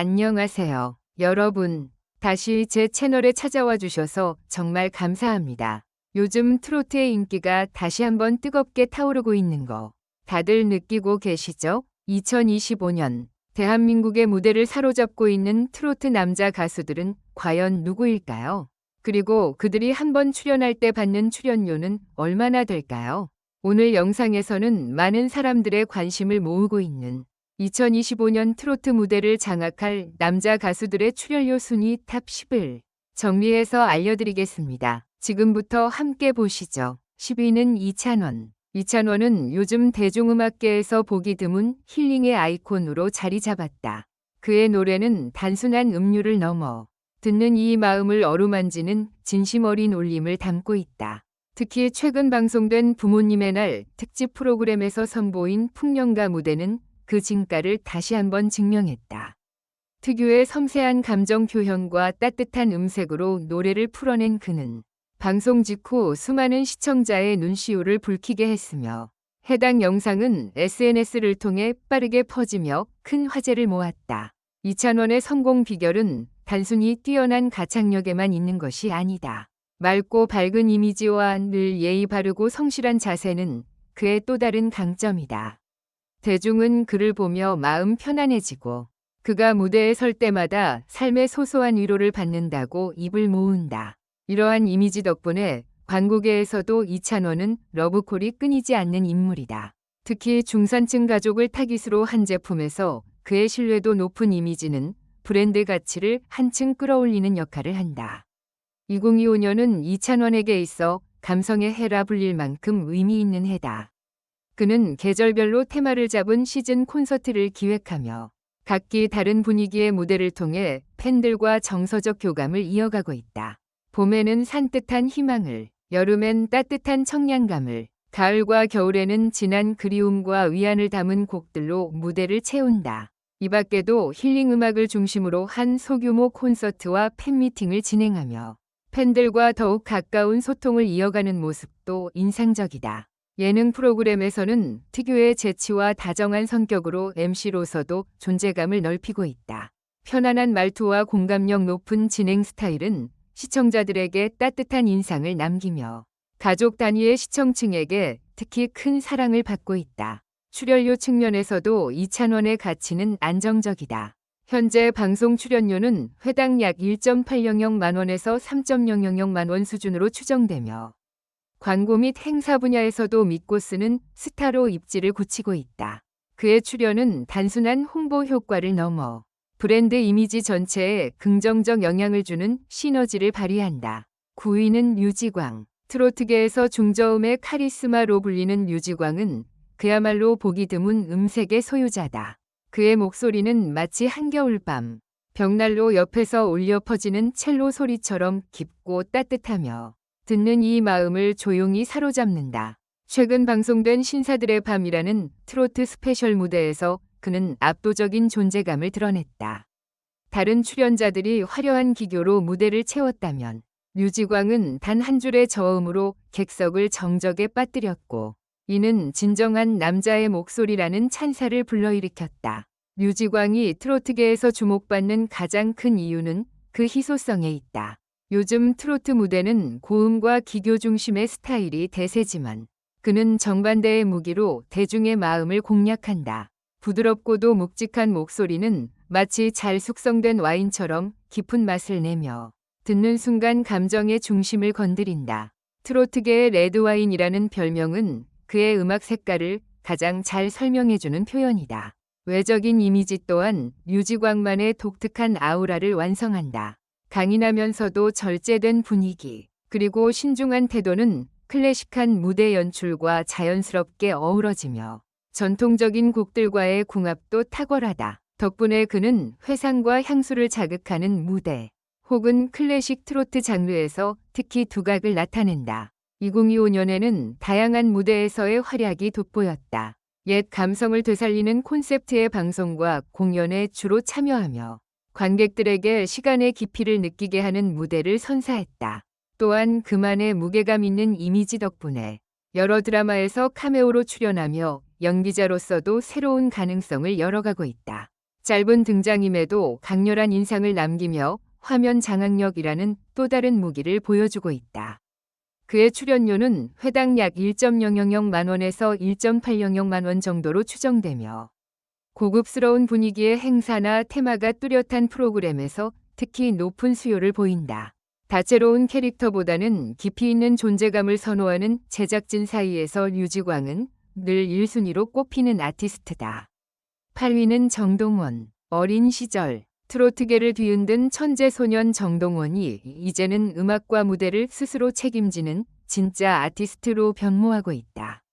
안녕하세요. 여러분, 다시 제 채널에 찾아와 주셔서 정말 감사합니다. 요즘 트로트의 인기가 다시 한번 뜨겁게 타오르고 있는 거 다들 느끼고 계시죠? 2025년 대한민국의 무대를 사로잡고 있는 트로트 남자 가수들은 과연 누구일까요? 그리고 그들이 한번 출연할 때 받는 출연료는 얼마나 될까요? 오늘 영상에서는 많은 사람들의 관심을 모으고 있는 2025년 트로트 무대를 장악할 남자 가수들의 출연료 순위 탑 10을 정리해서 알려드리겠습니다. 지금부터 함께 보시죠. 10위는 이찬원. 이찬원은 요즘 대중음악계에서 보기 드문 힐링의 아이콘으로 자리 잡았다. 그의 노래는 단순한 음률을 넘어 듣는 이 마음을 어루만지는 진심 어린 울림을 담고 있다. 특히 최근 방송된 부모님의 날 특집 프로그램에서 선보인 풍년가 무대는 그 진가를 다시 한번 증명했다. 특유의 섬세한 감정 표현과 따뜻한 음색으로 노래를 풀어낸 그는 방송 직후 수많은 시청자의 눈시울을 붉히게 했으며 해당 영상은 SNS를 통해 빠르게 퍼지며 큰 화제를 모았다. 이찬원의 성공 비결은 단순히 뛰어난 가창력에만 있는 것이 아니다. 맑고 밝은 이미지와 늘 예의 바르고 성실한 자세는 그의 또 다른 강점이다. 대중은 그를 보며 마음 편안해지고 그가 무대에 설 때마다 삶의 소소한 위로를 받는다고 입을 모은다. 이러한 이미지 덕분에 관고계에서도 이찬원은 러브콜이 끊이지 않는 인물이다. 특히 중산층 가족을 타깃으로 한 제품에서 그의 신뢰도 높은 이미지는 브랜드 가치를 한층 끌어올리는 역할을 한다. 2025년은 이찬원에게 있어 감성의 해라 불릴 만큼 의미 있는 해다. 그는 계절별로 테마를 잡은 시즌 콘서트를 기획하며 각기 다른 분위기의 무대를 통해 팬들과 정서적 교감을 이어가고 있다. 봄에는 산뜻한 희망을, 여름엔 따뜻한 청량감을, 가을과 겨울에는 진한 그리움과 위안을 담은 곡들로 무대를 채운다. 이 밖에도 힐링 음악을 중심으로 한 소규모 콘서트와 팬미팅을 진행하며 팬들과 더욱 가까운 소통을 이어가는 모습도 인상적이다. 예능 프로그램에서는 특유의 재치와 다정한 성격으로 MC로서도 존재감을 넓히고 있다. 편안한 말투와 공감력 높은 진행 스타일은 시청자들에게 따뜻한 인상을 남기며 가족 단위의 시청층에게 특히 큰 사랑을 받고 있다. 출연료 측면에서도 이찬원의 가치는 안정적이다. 현재 방송 출연료는 회당 약 1.800만 원에서 3.000만 원 수준으로 추정되며 광고 및 행사 분야에서도 믿고 쓰는 스타로 입지를 굳히고 있다. 그의 출연은 단순한 홍보 효과를 넘어 브랜드 이미지 전체에 긍정적 영향을 주는 시너지를 발휘한다. 9위는 류지광. 트로트계에서 중저음의 카리스마로 불리는 류지광은 그야말로 보기 드문 음색의 소유자다. 그의 목소리는 마치 한겨울 밤, 벽난로 옆에서 울려 퍼지는 첼로 소리처럼 깊고 따뜻하며 듣는 이 마음을 조용히 사로잡는다. 최근 방송된 신사들의 밤이라는 트로트 스페셜 무대에서 그는 압도적인 존재감을 드러냈다. 다른 출연자들이 화려한 기교로 무대를 채웠다면 류지광은 단 한 줄의 저음으로 객석을 정적에 빠뜨렸고 이는 진정한 남자의 목소리라는 찬사를 불러일으켰다. 류지광이 트로트계에서 주목받는 가장 큰 이유는 그 희소성에 있다. 요즘 트로트 무대는 고음과 기교 중심의 스타일이 대세지만 그는 정반대의 무기로 대중의 마음을 공략한다. 부드럽고도 묵직한 목소리는 마치 잘 숙성된 와인처럼 깊은 맛을 내며 듣는 순간 감정의 중심을 건드린다. 트로트계의 레드와인이라는 별명은 그의 음악 색깔을 가장 잘 설명해주는 표현이다. 외적인 이미지 또한 류지광만의 독특한 아우라를 완성한다. 강인하면서도 절제된 분위기, 그리고 신중한 태도는 클래식한 무대 연출과 자연스럽게 어우러지며 전통적인 곡들과의 궁합도 탁월하다. 덕분에 그는 회상과 향수를 자극하는 무대 혹은 클래식 트로트 장르에서 특히 두각을 나타낸다. 2025년에는 다양한 무대에서의 활약이 돋보였다. 옛 감성을 되살리는 콘셉트의 방송과 공연에 주로 참여하며 관객들에게 시간의 깊이를 느끼게 하는 무대를 선사했다. 또한 그만의 무게감 있는 이미지 덕분에 여러 드라마에서 카메오로 출연하며 연기자로서도 새로운 가능성을 열어가고 있다. 짧은 등장임에도 강렬한 인상을 남기며 화면 장악력이라는 또 다른 무기를 보여주고 있다. 그의 출연료는 회당 약 1.000만 원에서 1.800만 원 정도로 추정되며 고급스러운 분위기의 행사나 테마가 뚜렷한 프로그램에서 특히 높은 수요를 보인다. 다채로운 캐릭터보다는 깊이 있는 존재감을 선호하는 제작진 사이에서 류지광은 늘 1순위로 꼽히는 아티스트다. 8위는 정동원. 어린 시절 트로트계를 뒤흔든 천재 소년 정동원이 이제는 음악과 무대를 스스로 책임지는 진짜 아티스트로 변모하고 있다.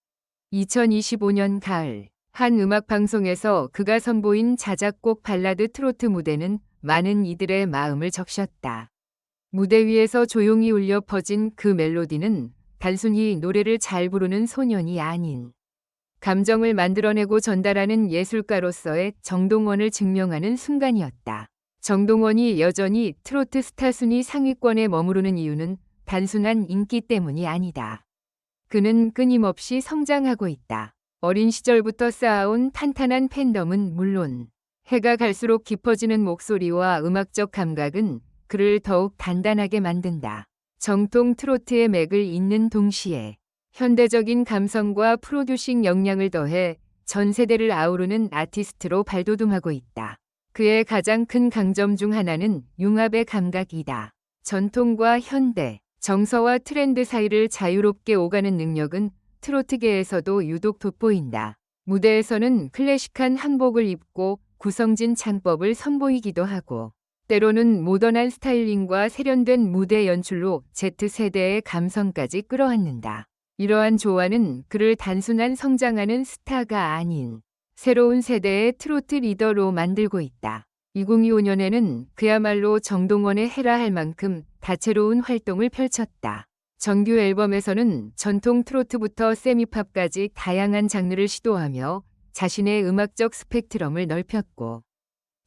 2025년 가을 한 음악 방송에서 그가 선보인 자작곡 발라드 트로트 무대는 많은 이들의 마음을 적셨다. 무대 위에서 조용히 울려 퍼진 그 멜로디는 단순히 노래를 잘 부르는 소년이 아닌 감정을 만들어내고 전달하는 예술가로서의 정동원을 증명하는 순간이었다. 정동원이 여전히 트로트 스타 순위 상위권에 머무르는 이유는 단순한 인기 때문이 아니다. 그는 끊임없이 성장하고 있다. 어린 시절부터 쌓아온 탄탄한 팬덤은 물론 해가 갈수록 깊어지는 목소리와 음악적 감각은 그를 더욱 단단하게 만든다. 정통 트로트의 맥을 잇는 동시에 현대적인 감성과 프로듀싱 역량을 더해 전 세대를 아우르는 아티스트로 발돋움하고 있다. 그의 가장 큰 강점 중 하나는 융합의 감각이다. 전통과 현대, 정서와 트렌드 사이를 자유롭게 오가는 능력은 트로트계에서도 유독 돋보인다. 무대에서는 클래식한 한복을 입고 구성진 창법을 선보이기도 하고 때로는 모던한 스타일링과 세련된 무대 연출로 Z세대의 감성까지 끌어안는다. 이러한 조화는 그를 단순한 성장하는 스타가 아닌 새로운 세대의 트로트 리더로 만들고 있다. 2025년에는 그야말로 정동원의 해라 할 만큼 다채로운 활동을 펼쳤다. 정규 앨범에서는 전통 트로트부터 세미팝까지 다양한 장르를 시도하며 자신의 음악적 스펙트럼을 넓혔고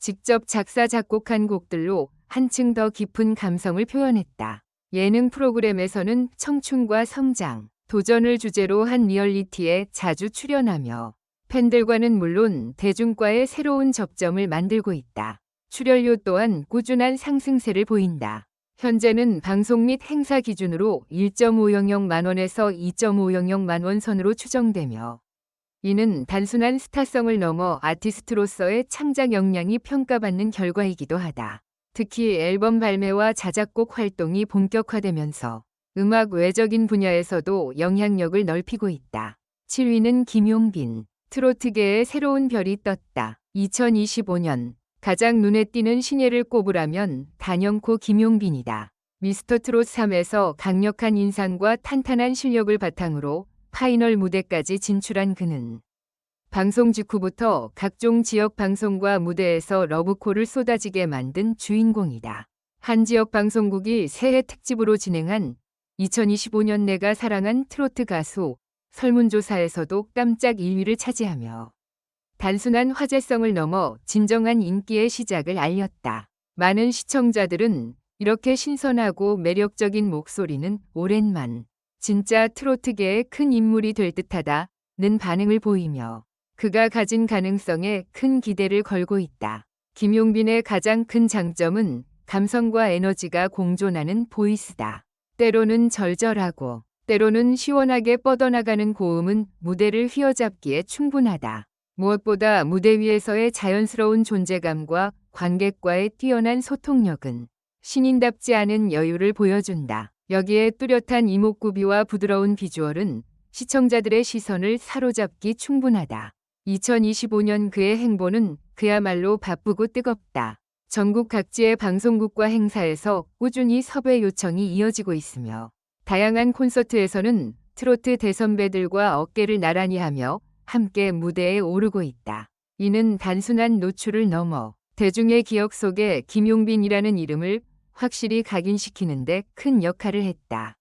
직접 작사 작곡한 곡들로 한층 더 깊은 감성을 표현했다. 예능 프로그램에서는 청춘과 성장, 도전을 주제로 한 리얼리티에 자주 출연하며 팬들과는 물론 대중과의 새로운 접점을 만들고 있다. 출연료 또한 꾸준한 상승세를 보인다. 현재는 방송 및 행사 기준으로 1.500만 원에서 2.500만 원 선으로 추정되며 이는 단순한 스타성을 넘어 아티스트로서의 창작 역량이 평가받는 결과이기도 하다. 특히 앨범 발매와 자작곡 활동이 본격화되면서 음악 외적인 분야에서도 영향력을 넓히고 있다. 7위는 김용빈. 트로트계의 새로운 별이 떴다. 2025년 가장 눈에 띄는 신예를 꼽으라면 단연코 김용빈이다. 미스터 트롯 3에서 강력한 인상과 탄탄한 실력을 바탕으로 파이널 무대까지 진출한 그는 방송 직후부터 각종 지역 방송과 무대에서 러브콜을 쏟아지게 만든 주인공이다. 한 지역 방송국이 새해 특집으로 진행한 2025년 내가 사랑한 트로트 가수 설문조사에서도 깜짝 1위를 차지하며 단순한 화제성을 넘어 진정한 인기의 시작을 알렸다. 많은 시청자들은 이렇게 신선하고 매력적인 목소리는 오랜만 진짜 트로트계의 큰 인물이 될 듯하다 는 반응을 보이며 그가 가진 가능성에 큰 기대를 걸고 있다. 김용빈의 가장 큰 장점은 감성과 에너지가 공존하는 보이스다. 때로는 절절하고 때로는 시원하게 뻗어나가는 고음은 무대를 휘어잡기에 충분하다. 무엇보다 무대 위에서의 자연스러운 존재감과 관객과의 뛰어난 소통력은 신인답지 않은 여유를 보여준다. 여기에 뚜렷한 이목구비와 부드러운 비주얼은 시청자들의 시선을 사로잡기 충분하다. 2025년 그의 행보는 그야말로 바쁘고 뜨겁다. 전국 각지의 방송국과 행사에서 꾸준히 섭외 요청이 이어지고 있으며 다양한 콘서트에서는 트로트 대선배들과 어깨를 나란히 하며 함께 무대에 오르고 있다. 이는 단순한 노출을 넘어 대중의 기억 속에 김용빈이라는 이름을 확실히 각인시키는데 큰 역할을 했다.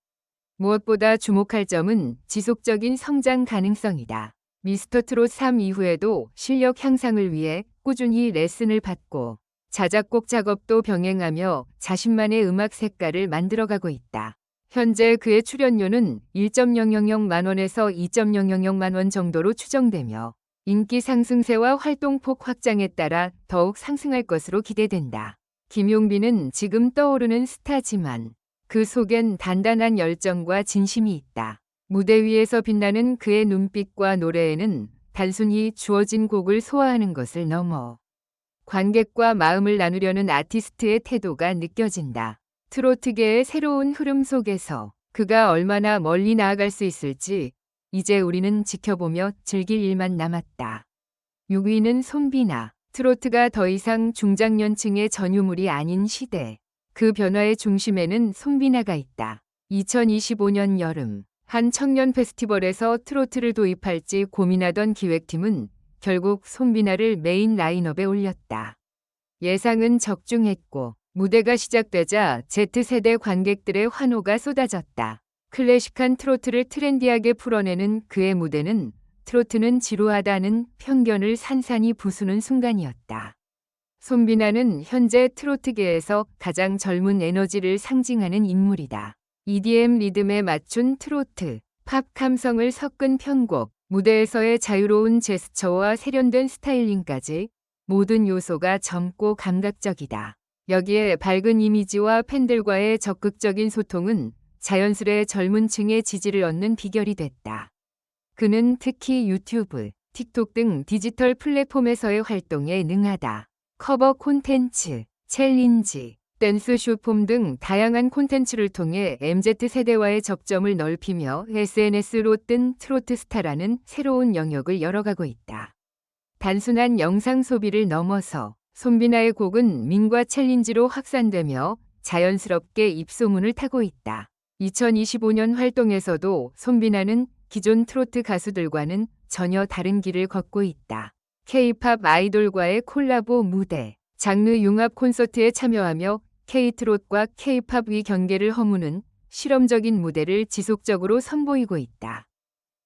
무엇보다 주목할 점은 지속적인 성장 가능성이다. 미스터 트롯 3 이후에도 실력 향상을 위해 꾸준히 레슨을 받고 자작곡 작업도 병행하며 자신만의 음악 색깔을 만들어가고 있다. 현재 그의 출연료는 1.000만 원에서 2.000만 원 정도로 추정되며 인기 상승세와 활동폭 확장에 따라 더욱 상승할 것으로 기대된다. 김용빈은 지금 떠오르는 스타지만 그 속엔 단단한 열정과 진심이 있다. 무대 위에서 빛나는 그의 눈빛과 노래에는 단순히 주어진 곡을 소화하는 것을 넘어 관객과 마음을 나누려는 아티스트의 태도가 느껴진다. 트로트계의 새로운 흐름 속에서 그가 얼마나 멀리 나아갈 수 있을지 이제 우리는 지켜보며 즐길 일만 남았다. 6위는 손비나. 트로트가 더 이상 중장년층의 전유물이 아닌 시대. 그 변화의 중심에는 손비나가 있다. 2025년 여름 한 청년 페스티벌에서 트로트를 도입할지 고민하던 기획팀은 결국 손비나를 메인 라인업에 올렸다. 예상은 적중했고 무대가 시작되자 Z세대 관객들의 환호가 쏟아졌다. 클래식한 트로트를 트렌디하게 풀어내는 그의 무대는 트로트는 지루하다는 편견을 산산이 부수는 순간이었다. 손비나는 현재 트로트계에서 가장 젊은 에너지를 상징하는 인물이다. EDM 리듬에 맞춘 트로트, 팝 감성을 섞은 편곡, 무대에서의 자유로운 제스처와 세련된 스타일링까지 모든 요소가 젊고 감각적이다. 여기에 밝은 이미지와 팬들과의 적극적인 소통은 자연스레 젊은 층의 지지를 얻는 비결이 됐다. 그는 특히 유튜브, 틱톡 등 디지털 플랫폼에서의 활동에 능하다. 커버 콘텐츠, 챌린지, 댄스 쇼폼 등 다양한 콘텐츠를 통해 MZ세대와의 접점을 넓히며 SNS로 뜬 트로트 스타라는 새로운 영역을 열어가고 있다. 단순한 영상 소비를 넘어서 손비나의 곡은 민과 챌린지로 확산되며 자연스럽게 입소문을 타고 있다. 2025년 활동에서도 손비나는 기존 트로트 가수들과는 전혀 다른 길을 걷고 있다. K-팝 아이돌과의 콜라보 무대, 장르 융합 콘서트에 참여하며 K-트롯과 K-팝 위 경계를 허무는 실험적인 무대를 지속적으로 선보이고 있다.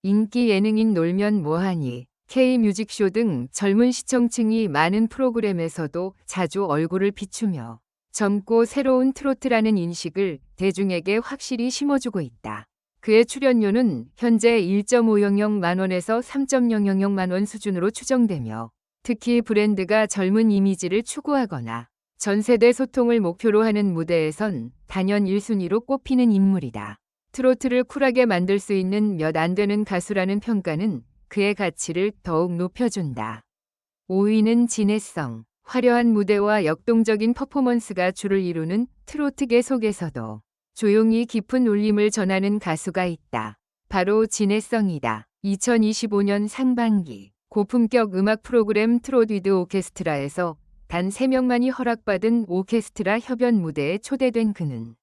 인기 예능인 놀면 뭐하니, K-뮤직쇼 등 젊은 시청층이 많은 프로그램에서도 자주 얼굴을 비추며 젊고 새로운 트로트라는 인식을 대중에게 확실히 심어주고 있다. 그의 출연료는 현재 1.500만 원에서 3.000만 원 수준으로 추정되며 특히 브랜드가 젊은 이미지를 추구하거나 전 세대 소통을 목표로 하는 무대에선 단연 1순위로 꼽히는 인물이다. 트로트를 쿨하게 만들 수 있는 몇 안 되는 가수라는 평가는 그의 가치를 더욱 높여준다. 5위는 진해성. 화려한 무대와 역동적인 퍼포먼스가 주를 이루는 트로트계 속에서도 조용히 깊은 울림을 전하는 가수가 있다. 바로 진해성이다. 2025년 상반기 고품격 음악 프로그램 트로디드 오케스트라에서 단 3명만이 허락받은 오케스트라 협연 무대에 초대된 그는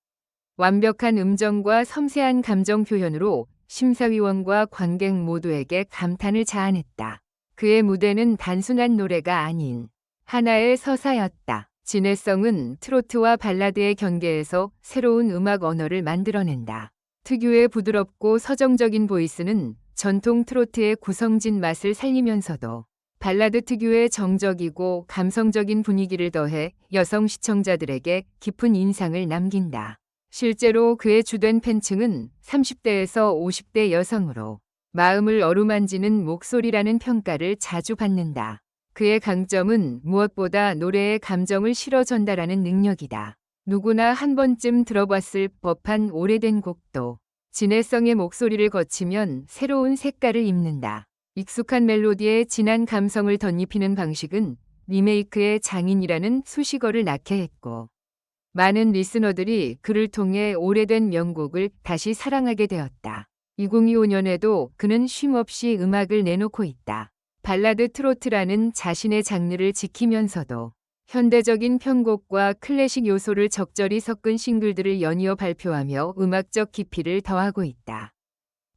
완벽한 음정과 섬세한 감정 표현으로 심사위원과 관객 모두에게 감탄을 자아냈다. 그의 무대는 단순한 노래가 아닌 하나의 서사였다. 진해성은 트로트와 발라드의 경계에서 새로운 음악 언어를 만들어낸다. 특유의 부드럽고 서정적인 보이스는 전통 트로트의 구성진 맛을 살리면서도 발라드 특유의 정적이고 감성적인 분위기를 더해 여성 시청자들에게 깊은 인상을 남긴다. 실제로 그의 주된 팬층은 30대에서 50대 여성으로 마음을 어루만지는 목소리라는 평가를 자주 받는다. 그의 강점은 무엇보다 노래의 감정을 실어 전달하는 능력이다. 누구나 한 번쯤 들어봤을 법한 오래된 곡도 진해성의 목소리를 거치면 새로운 색깔을 입는다. 익숙한 멜로디에 진한 감성을 덧입히는 방식은 리메이크의 장인이라는 수식어를 낳게 했고 많은 리스너들이 그를 통해 오래된 명곡을 다시 사랑하게 되었다. 2025년에도 그는 쉼없이 음악을 내놓고 있다. 발라드 트로트라는 자신의 장르를 지키면서도 현대적인 편곡과 클래식 요소를 적절히 섞은 싱글들을 연이어 발표하며 음악적 깊이를 더하고 있다.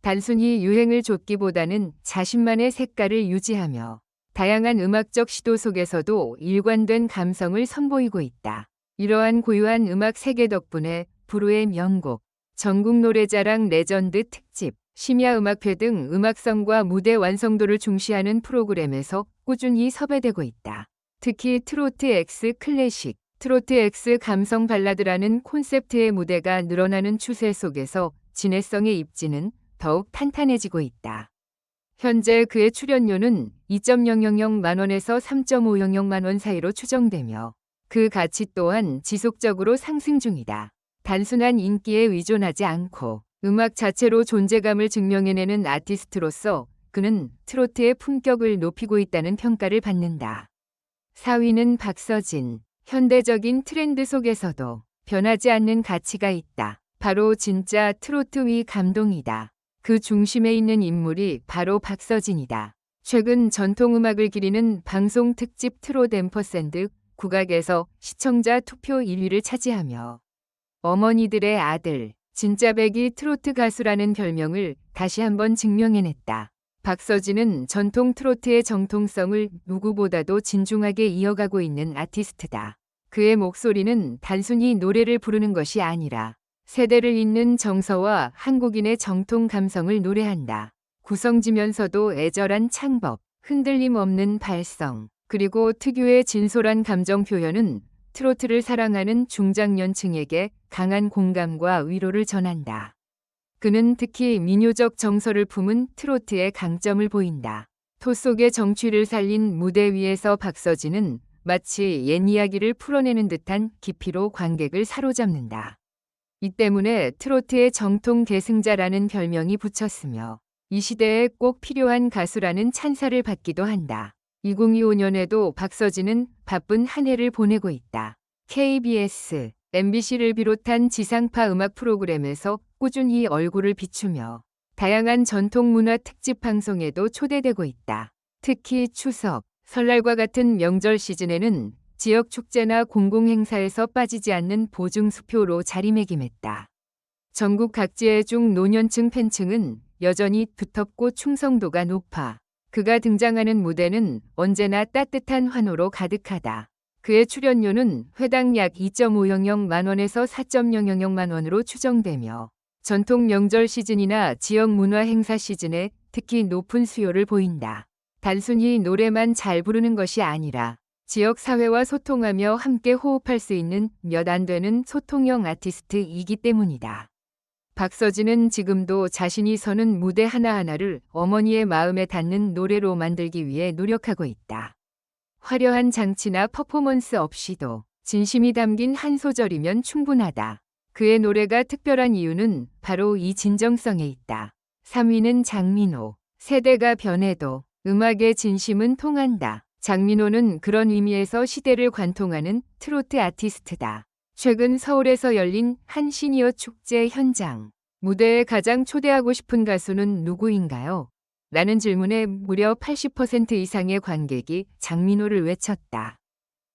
단순히 유행을 좇기보다는 자신만의 색깔을 유지하며 다양한 음악적 시도 속에서도 일관된 감성을 선보이고 있다. 이러한 고유한 음악 세계 덕분에 불후의 명곡, 전국 노래자랑 레전드 특집, 심야 음악회 등 음악성과 무대 완성도를 중시하는 프로그램에서 꾸준히 섭외되고 있다. 특히 트로트 X 클래식, 트로트 X 감성 발라드라는 콘셉트의 무대가 늘어나는 추세 속에서 진해성의 입지는 더욱 탄탄해지고 있다. 현재 그의 출연료는 2.000만 원에서 3.500만 원 사이로 추정되며 그 가치 또한 지속적으로 상승 중이다. 단순한 인기에 의존하지 않고 음악 자체로 존재감을 증명해내는 아티스트로서 그는 트로트의 품격을 높이고 있다는 평가를 받는다. 4위는 박서진. 현대적인 트렌드 속에서도 변하지 않는 가치가 있다. 바로 진짜 트로트 위 감동이다. 그 중심에 있는 인물이 바로 박서진이다. 최근 전통음악을 기리는 방송 특집 트롯 앰퍼샌드 국악에서 시청자 투표 1위를 차지하며 어머니들의 아들, 진짜 백이 트로트 가수라는 별명을 다시 한번 증명해냈다. 박서진은 전통 트로트의 정통성을 누구보다도 진중하게 이어가고 있는 아티스트다. 그의 목소리는 단순히 노래를 부르는 것이 아니라 세대를 잇는 정서와 한국인의 정통 감성을 노래한다. 구성지면서도 애절한 창법, 흔들림 없는 발성, 그리고 특유의 진솔한 감정 표현은 트로트를 사랑하는 중장년층에게 강한 공감과 위로를 전한다. 그는 특히 민요적 정서를 품은 트로트의 강점을 보인다. 토 속의 정취를 살린 무대 위에서 박서진은 마치 옛 이야기를 풀어내는 듯한 깊이로 관객을 사로잡는다. 이 때문에 트로트의 정통 계승자라는 별명이 붙였으며 이 시대에 꼭 필요한 가수라는 찬사를 받기도 한다. 2025년에도 박서진은 바쁜 한 해를 보내고 있다. KBS, MBC를 비롯한 지상파 음악 프로그램에서 꾸준히 얼굴을 비추며 다양한 전통문화 특집 방송에도 초대되고 있다. 특히 추석, 설날과 같은 명절 시즌에는 지역 축제나 공공행사에서 빠지지 않는 보증수표로 자리매김했다. 전국 각지의 중 노년층 팬층은 여전히 두텁고 충성도가 높아 그가 등장하는 무대는 언제나 따뜻한 환호로 가득하다. 그의 출연료는 회당 약 2.500만 원에서 4.000만 원으로 추정되며 전통 명절 시즌이나 지역 문화 행사 시즌에 특히 높은 수요를 보인다. 단순히 노래만 잘 부르는 것이 아니라 지역 사회와 소통하며 함께 호흡할 수 있는 몇 안 되는 소통형 아티스트이기 때문이다. 박서진은 지금도 자신이 서는 무대 하나하나를 어머니의 마음에 닿는 노래로 만들기 위해 노력하고 있다. 화려한 장치나 퍼포먼스 없이도 진심이 담긴 한 소절이면 충분하다. 그의 노래가 특별한 이유는 바로 이 진정성에 있다. 3위는 장민호. 세대가 변해도 음악의 진심은 통한다. 장민호는 그런 의미에서 시대를 관통하는 트로트 아티스트다. 최근 서울에서 열린 한 시니어 축제 현장. 무대에 가장 초대하고 싶은 가수는 누구인가요? 라는 질문에 무려 80% 이상의 관객이 장민호를 외쳤다.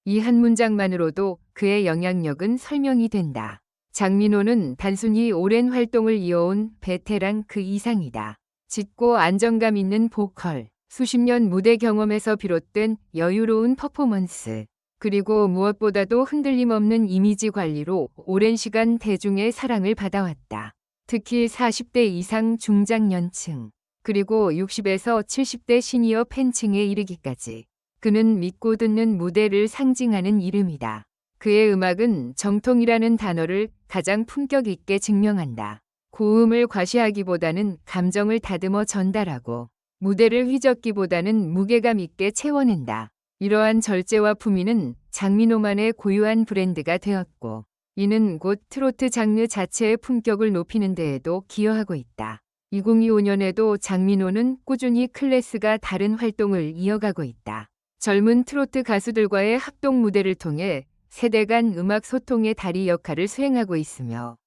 이 한 문장만으로도 그의 영향력은 설명이 된다. 장민호는 단순히 오랜 활동을 이어온 베테랑 그 이상이다. 짙고 안정감 있는 보컬, 수십 년 무대 경험에서 비롯된 여유로운 퍼포먼스, 그리고 무엇보다도 흔들림 없는 이미지 관리로 오랜 시간 대중의 사랑을 받아왔다. 특히 40대 이상 중장년층, 그리고 60에서 70대 시니어 팬층에 이르기까지 그는 믿고 듣는 무대를 상징하는 이름이다. 그의 음악은 정통이라는 단어를 가장 품격 있게 증명한다. 고음을 과시하기보다는 감정을 다듬어 전달하고 무대를 휘젓기보다는 무게감 있게 채워낸다. 이러한 절제와 품위는 장민호만의 고유한 브랜드가 되었고 이는 곧 트로트 장르 자체의 품격을 높이는 데에도 기여하고 있다. 2025년에도 장민호는 꾸준히 클래스가 다른 활동을 이어가고 있다. 젊은 트로트 가수들과의 합동 무대를 통해 세대 간 음악 소통의 다리 역할을 수행하고 있으며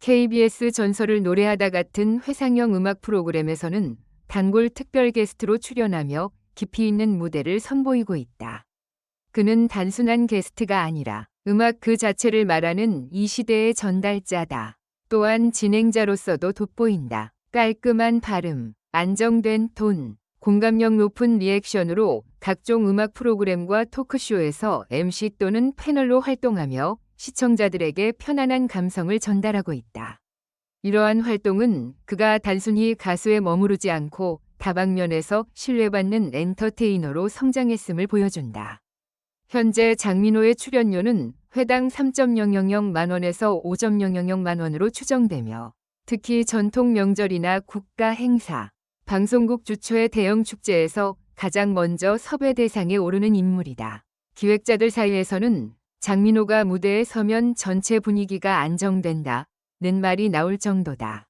KBS 전설을 노래하다 같은 회상형 음악 프로그램에서는 단골 특별 게스트로 출연하며 깊이 있는 무대를 선보이고 있다. 그는 단순한 게스트가 아니라 음악 그 자체를 말하는 이 시대의 전달자다. 또한 진행자로서도 돋보인다. 깔끔한 발음, 안정된 톤, 공감력 높은 리액션으로 각종 음악 프로그램과 토크쇼에서 MC 또는 패널로 활동하며 시청자들에게 편안한 감성을 전달하고 있다. 이러한 활동은 그가 단순히 가수에 머무르지 않고 다방면에서 신뢰받는 엔터테이너로 성장했음을 보여준다. 현재 장민호의 출연료는 회당 3.000만 원에서 5.000만 원으로 추정되며 특히 전통 명절이나 국가 행사, 방송국 주초의 대형 축제에서 가장 먼저 섭외 대상에 오르는 인물이다. 기획자들 사이에서는 장민호가 무대에 서면 전체 분위기가 안정된다. 는 말이 나올 정도다.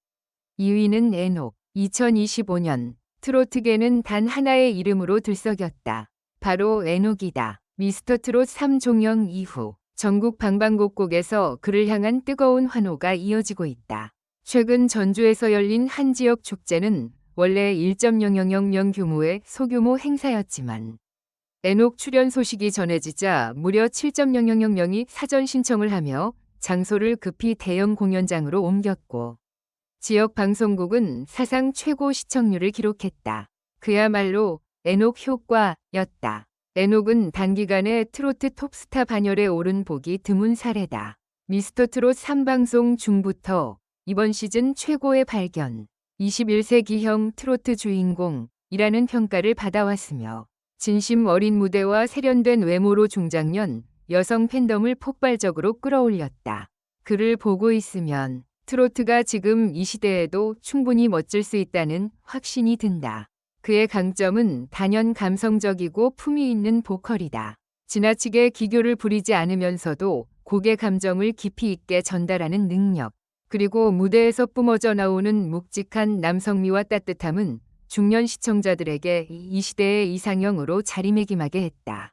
2위는 에녹. 2025년 트로트계는 단 하나의 이름으로 들썩였다. 바로 에녹이다. 미스터 트롯 3종영 이후 전국 방방곡곡에서 그를 향한 뜨거운 환호가 이어지고 있다. 최근 전주에서 열린 한 지역 축제는 원래 1.000명 규모의 소규모 행사였지만 에녹 출연 소식이 전해지자 무려 7.000명이 사전 신청을 하며 장소를 급히 대형 공연장으로 옮겼고 지역 방송국은 사상 최고 시청률을 기록했다. 그야말로 에녹 효과였다. 에녹은 단기간에 트로트 톱스타 반열에 오른 복이 드문 사례다. 미스터 트롯 3방송 중부터 이번 시즌 최고의 발견, 21세기형 트로트 주인공이라는 평가를 받아왔으며 진심 어린 무대와 세련된 외모로 중장년, 여성 팬덤을 폭발적으로 끌어올렸다. 그를 보고 있으면 트로트가 지금 이 시대에도 충분히 멋질 수 있다는 확신이 든다. 그의 강점은 단연 감성적이고 품위 있는 보컬이다. 지나치게 기교를 부리지 않으면서도 곡의 감정을 깊이 있게 전달하는 능력. 그리고 무대에서 뿜어져 나오는 묵직한 남성미와 따뜻함은 중년 시청자들에게 이 시대의 이상형으로 자리매김하게 했다.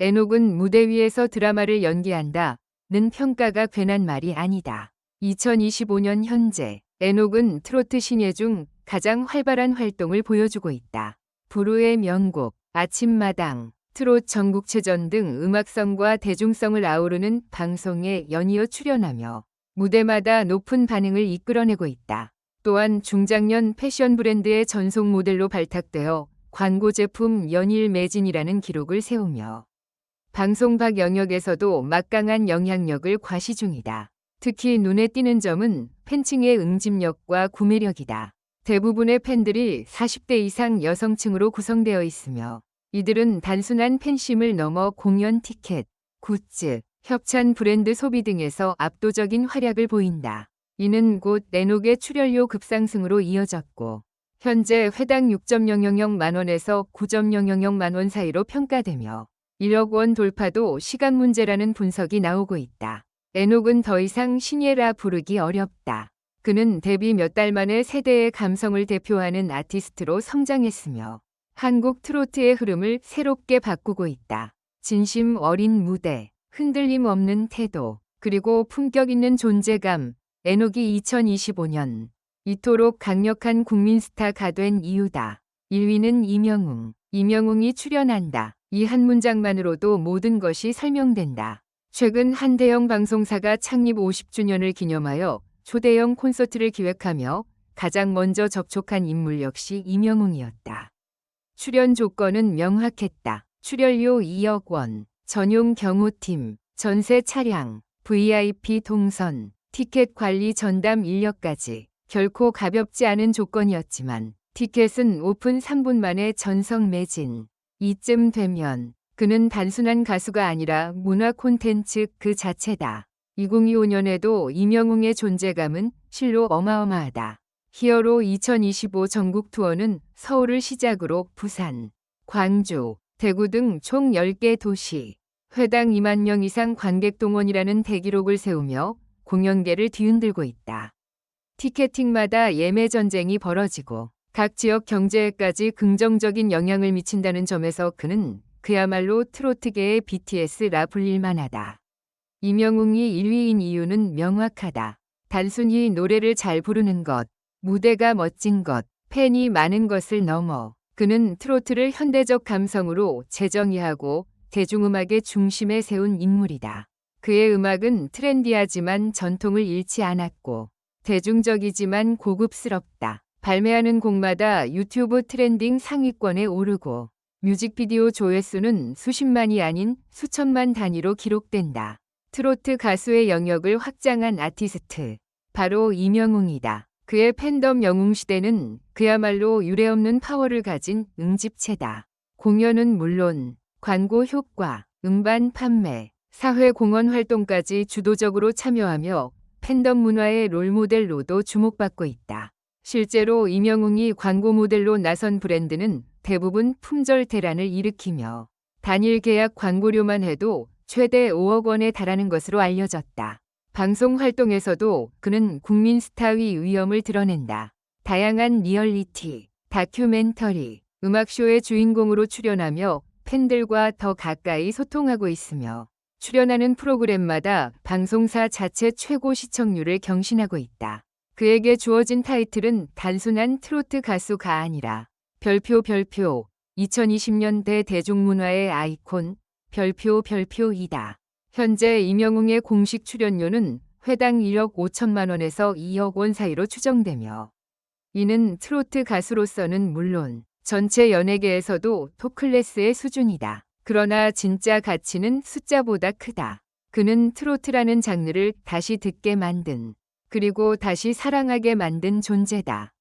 에녹은 무대 위에서 드라마를 연기한다. 는 평가가 괜한 말이 아니다. 2025년 현재 에녹은 트로트 신예 중 가장 활발한 활동을 보여주고 있다. 부르의 명곡, 아침마당, 트롯 전국체전 등 음악성과 대중성을 아우르는 방송에 연이어 출연하며 무대마다 높은 반응을 이끌어내고 있다. 또한 중장년 패션 브랜드의 전속 모델로 발탁되어 광고 제품 연일 매진이라는 기록을 세우며 방송 밖 영역에서도 막강한 영향력을 과시 중이다. 특히 눈에 띄는 점은 팬층의 응집력과 구매력이다. 대부분의 팬들이 40대 이상 여성층으로 구성되어 있으며 이들은 단순한 팬심을 넘어 공연 티켓, 굿즈, 협찬 브랜드 소비 등에서 압도적인 활약을 보인다. 이는 곧 내녹의 출연료 급상승으로 이어졌고 현재 회당 6.000만 원에서 9.000만 원 사이로 평가되며 1억 원 돌파도 시간 문제라는 분석이 나오고 있다. 에녹은 더 이상 신예라 부르기 어렵다. 그는 데뷔 몇 달 만에 세대의 감성을 대표하는 아티스트로 성장했으며 한국 트로트의 흐름을 새롭게 바꾸고 있다. 진심 어린 무대, 흔들림 없는 태도, 그리고 품격 있는 존재감, 에녹이 2025년 이토록 강력한 국민 스타가 된 이유다. 1위는 이명웅. 이명웅이 출연한다. 이 한 문장만으로도 모든 것이 설명된다. 최근 한 대형 방송사가 창립 50주년을 기념하여 초대형 콘서트를 기획하며 가장 먼저 접촉한 인물 역시 이명웅이었다. 출연 조건은 명확했다. 출연료 2억 원, 전용 경호팀, 전세 차량, VIP 동선, 티켓 관리 전담 인력까지 결코 가볍지 않은 조건이었지만 티켓은 오픈 3분 만에 전성 매진. 이쯤 되면 그는 단순한 가수가 아니라 문화 콘텐츠 그 자체다. 2025년에도 이명웅의 존재감은 실로 어마어마하다. 히어로 2025 전국 투어는 서울을 시작으로 부산, 광주, 대구 등 총 10개 도시, 회당 2만 명 이상 관객 동원이라는 대기록을 세우며 공연계를 뒤흔들고 있다. 티켓팅마다 예매 전쟁이 벌어지고 각 지역 경제에까지 긍정적인 영향을 미친다는 점에서 그는 그야말로 트로트계의 BTS라 불릴만 하다. 이명웅이 1위인 이유는 명확하다. 단순히 노래를 잘 부르는 것, 무대가 멋진 것, 팬이 많은 것을 넘어 그는 트로트를 현대적 감성으로 재정의하고 대중음악의 중심에 세운 인물이다. 그의 음악은 트렌디하지만 전통을 잃지 않았고 대중적이지만 고급스럽다. 발매하는 곡마다 유튜브 트렌딩 상위권에 오르고 뮤직비디오 조회수는 수십만이 아닌 수천만 단위로 기록된다. 트로트 가수의 영역을 확장한 아티스트. 바로 이명웅이다. 그의 팬덤 영웅 시대는 그야말로 유례없는 파워를 가진 응집체다. 공연은 물론 광고 효과, 음반 판매, 사회 공헌 활동까지 주도적으로 참여하며 팬덤 문화의 롤모델로도 주목받고 있다. 실제로 임영웅이 광고 모델로 나선 브랜드는 대부분 품절 대란을 일으키며 단일 계약 광고료만 해도 최대 5억 원에 달하는 것으로 알려졌다. 방송 활동에서도 그는 국민 스타의 위엄을 드러낸다. 다양한 리얼리티, 다큐멘터리, 음악쇼의 주인공으로 출연하며 팬들과 더 가까이 소통하고 있으며 출연하는 프로그램마다 방송사 자체 최고 시청률을 경신하고 있다. 그에게 주어진 타이틀은 단순한 트로트 가수가 아니라 별표 별표 2020년대 대중문화의 아이콘 별표 별표이다. 현재 임영웅의 공식 출연료는 회당 1억 5천만 원에서 2억 원 사이로 추정되며 이는 트로트 가수로서는 물론 전체 연예계에서도 톱클래스의 수준이다. 그러나 진짜 가치는 숫자보다 크다. 그는 트로트라는 장르를 다시 듣게 만든 그리고 다시 사랑하게 만든 존재다.